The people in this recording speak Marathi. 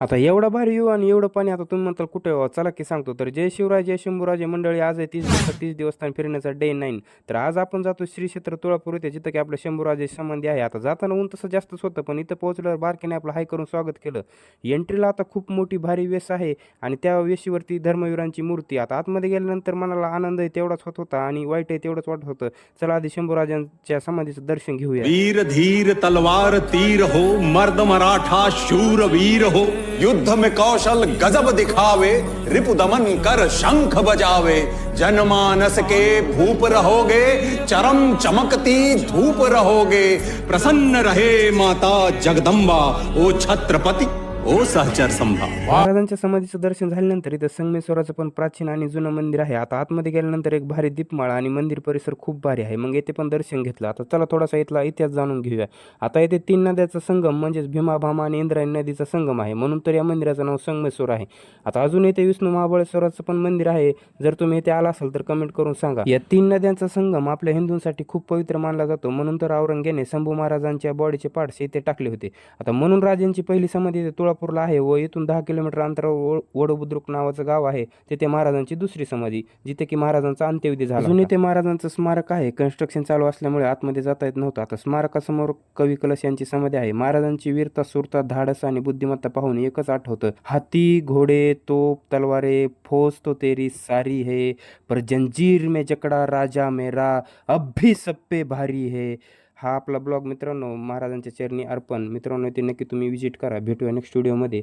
आता एवढा भारी येऊ आणि एवढं पाणी आता तुम्ही म्हणताल कुठे व्हावं चला की सांगतो. तर जय शिवराय जय शंभूराजे मंडळी. आज आहे तीस दिवस तीस दिवस फिरण्याचा डे नाईन तर आज आपण जातो श्री क्षेत्र तुळापूर येथे जिथं की आपलं शंभूराजे संबंधी आहे. आता जाताना ऊन तसं जास्तच होतं पण इथं पोहोचल्यावर बारकेने आपलं हाय करून स्वागत केलं. एंट्रीला आता खूप मोठी भारी वेस आहे आणि त्या वेशीवरती धर्मवीरांची मूर्ती. आता आतमध्ये गेल्यानंतर मनाला आनंद आहे तेवढाच होत होता आणि वाईट आहे तेवढंच वाटत होतं. चला आधी शंभूराजांच्या समाधीचं दर्शन घेऊया. वीर धीर तलवार तीर हो. मर्द मराठा शूर वीर हो. युद्ध में कौशल गजब दिखावे रिपु दमन कर शंख बजावे। जनमानस के भूप रहोगे चरम चमकती धूप रहोगे। प्रसन्न रहे माता जगदम्बा ओ छत्रपति ओ सहचार संभा महाराजांच्या समाधीचं दर्शन झाल्यानंतर इथं संगमेश्वराचं पण प्राचीन आणि जुनं मंदिर आहे. आता आतमध्ये गेल्यानंतर एक भारी दीपमाळा आणि मंदिर परिसर खूप भारी आहे. मग येथे पण दर्शन घेतलं. आता चला थोडासा इथला इतिहास जाणून घेऊया. आता येथे तीन नद्याचा संगम म्हणजेच भीमा भामा आणि इंद्रायणी नदीचा संगम आहे. म्हणून तर या मंदिराचं नाव संगमेश्वर आहे. आता अजून येथे विष्णू महाबळेश्वराचं पण मंदिर आहे. जर तुम्ही इथे आला असाल तर कमेंट करून सांगा. या तीन नद्यांचा संगम आपल्या हिंदूंसाठी खूप पवित्र मानला जातो. म्हणून तर औरंगेने शंभू महाराजांच्या बॉडीचे पार्ट्स इथे टाकले होते. आता म्हणून राजांची पहिली समाधी इथे तुळापूरला आहे व इथून दहा किलोमीटर अंतरावर वडबुद्रुक नावाचं गाव आहे. तिथे महाराजांची दुसरी समाधी जिथे की महाराजांचा अंत्यविधी झाला अजून इथे महाराजांचं स्मारक आहे. कन्स्ट्रक्शन चालू असल्यामुळे आतमध्ये जाता येत नव्हतं. आता स्मारकासमोर कवी कलश यांची समाधी आहे. महाराजांची वीरता सुरता धाडस आणि बुद्धिमत्ता पाहून एकच आठवतं हाती घोडे तोप तलवारे फौज तो तेरी सारी है. पर जंजीर में जकड़ा राजा मेरा. अब भी सब पे भारी है. हा आपला ब्लॉग मित्रांनो महाराजांच्या चरणी अर्पण. मित्रांनो ते नक्की तुम्ही विजिट करा. भेटूया नेक्स्ट व्हिडिओमध्ये